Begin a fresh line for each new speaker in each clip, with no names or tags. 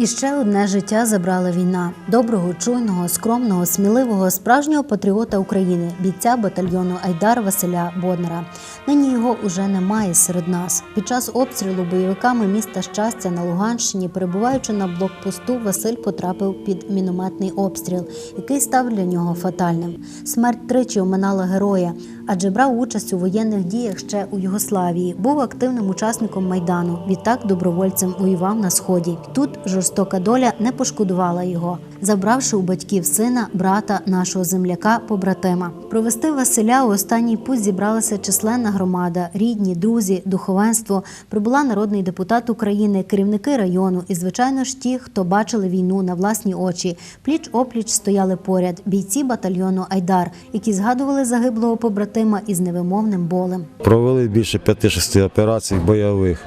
І ще одне життя забрала війна доброго, чуйного, скромного, сміливого, справжнього патріота України, бійця батальйону Айдар Василя Боднара. Нині його уже немає серед нас. Під час обстрілу бойовиками міста щастя на Луганщині, перебуваючи на блокпосту, Василь потрапив під мінометний обстріл, який став для нього фатальним. Смерть тричі оминала героя, адже брав участь у воєнних діях ще у Югославії. Був активним учасником майдану. Відтак добровольцем воював на сході. Тут жорстока доля не пошкодувала його, забравши у батьків сина, брата, нашого земляка, побратима. Провести Василя у останній путь зібралася численна громада, рідні, друзі, духовенство. Прибула народний депутат України, керівники району і, звичайно ж, ті, хто бачили війну на власні очі. Пліч опліч стояли поряд бійці батальйону Айдар, які згадували загиблого побратима із невимовним болем.
Провели більше 5-6 операцій бойових.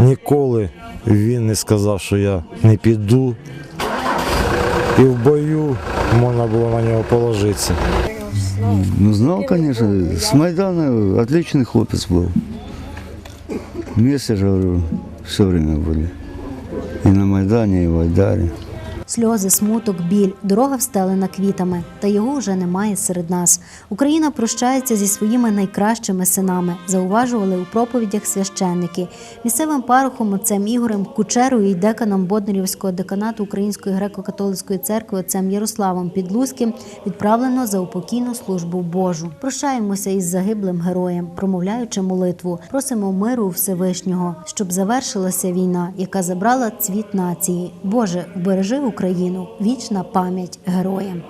Ніколи він не сказав, що я не піду. І в бою можна було на нього положитися.
Ну, знал, конечно. С Майдана отличный хлопец был. Вместе же, говорю, все время были. И на Майдане, и в Айдаре.
Сльози, смуток, біль, дорога встелена квітами, та його вже немає серед нас. Україна прощається зі своїми найкращими синами, зауважували у проповідях священники. Місцевим парохом отцем Ігорем Кучерою і деканом Боднерівського деканату Української греко-католицької церкви отцем Ярославом Підлузьким відправлено за упокійну службу Божу. Прощаємося із загиблим героєм, промовляючи молитву. Просимо миру у Всевишнього, щоб завершилася війна, яка забрала цвіт нації. Боже, вбережи Україну, вічна пам'ять героям.